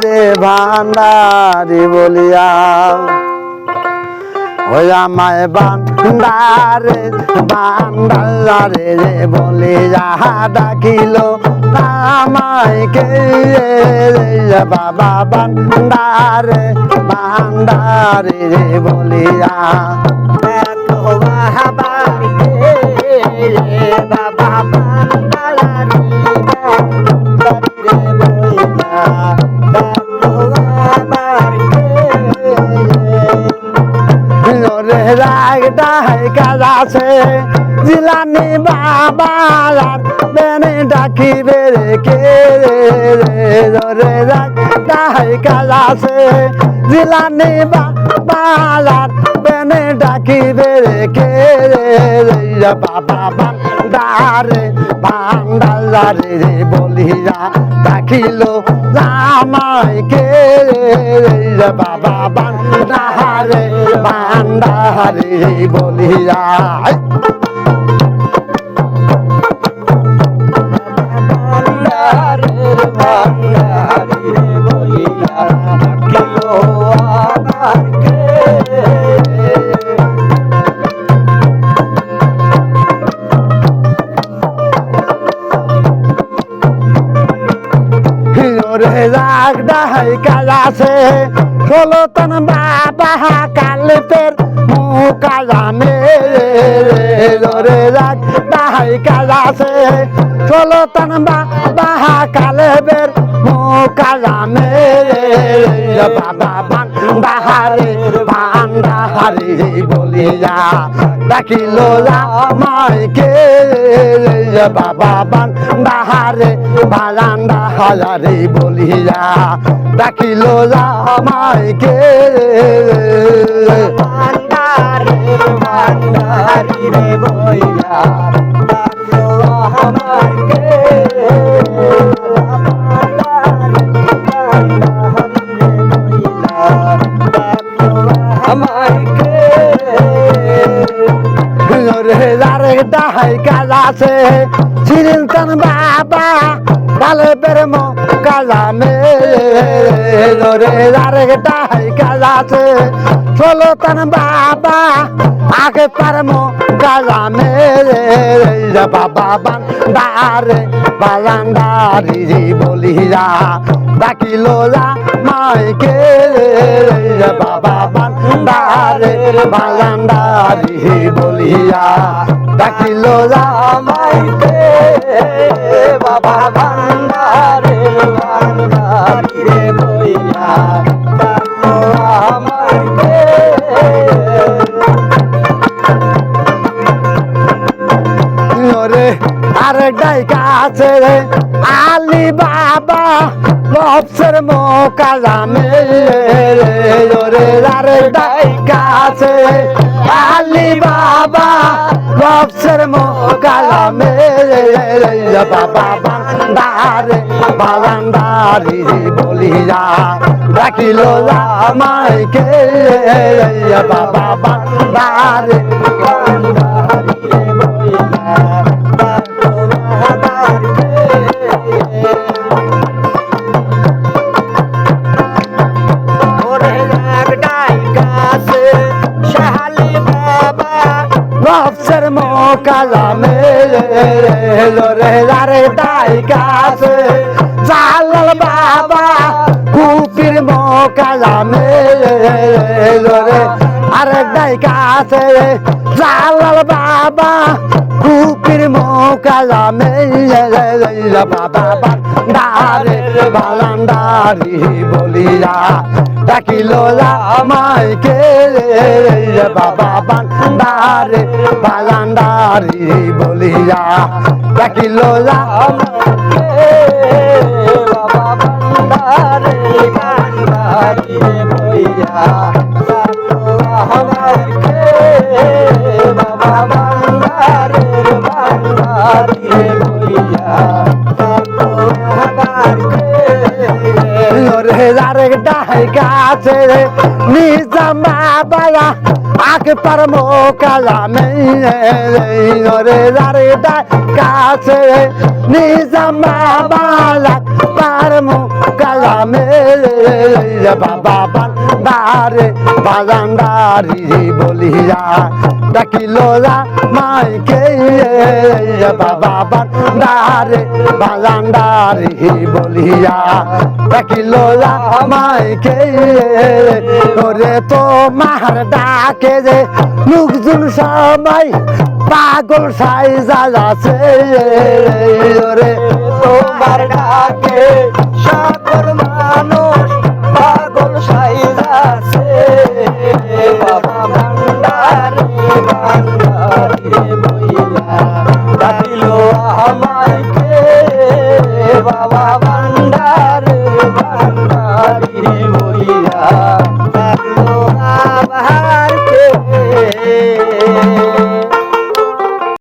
রে ভান্ডারি বলিয়া, ওই আমায় বান্দারে বান্দারে রে বলিয়া ডাকিল। আমায় বাবা বান্দারে বান্দারে রে বলিয়া রে রাগ ডাই কাজাছে জিলানি বাবার বেনে ডাকি বেরে কে রে রে? রাগ ডাই কাজাছে জিলানি বাবার বেনে ডাকি বেরে কে রে বাবা, বান্দারে। বান্দারে রে বলিয়া ডাকিল জামাই কে রে বাবা বান্দারে বান্দারে বলিয়া। রে রাগ ডাই কাজাছে ষোলো তন বাবা কালপের মুকাজামে রে রাগ ডাই কাজাছে ষোলো তন বাবা কালবের মুকাজামে বাবা বান্দাহারে বান্দাহারে বলিয়া ডাকিল মাইকে বাবা বান্দাহারে বারান্দা হাজারে বলিয়া ডাকিল মাইকে রে যারে কাজ আছে সিরিল তন বাবা কালে বের মো কাজামে রে যারে ডাহাই কাজাছে ষোলো তন বাবা, আগে পার মো কাজামে রে বাবা বান্দারে বালান্দারি বলিয়া ডাকিল যা মাইকে বাবা বান্দারে বালান্দারি বলিয়া ডাকিল যা মাইকে বাবা আরে ডাইকা আছে রে আলি বাবা লপসের মোকা জামে রে আরে ডাইকা আলি বাবা লপসের মোকা জামে রে বাবা বান্দারে বান্দারি বলিয়া ডাকিল মাইকে বাবা বান্দারে নফসের মোকালামে রে রে দাই কাছে জালাল বাবা কুপির মোকালামে রে আরে দাই কাছে জালাল বাবা মোকালামে বাবা বান্দারে বালান্দারি বলিয়া ডাকিল মাইকে বাবা বান্দারে বালান্দারি বলিয়া ডাকিল বাবা বান্দারে বান্দারি বলিয়া গাছে নিজাম বাবা আকে পারমো কালামে রে দারে দা কাছে নিজাম বাবা লাগ পারমো কালামে বাবা। বান্দারে বাজান্দারি বলিয়া ডাকিল মাইকে। বাবা বান্দারে বাজান্দারি বলিয়া ডাকিল মাইকে। ওরে তো মার ডাকে যে লোকজন সবাই পাগল সাই যাচ্ছে ওরে তোমার ডাকে সকল মানুষ బాబా బండారు బండారి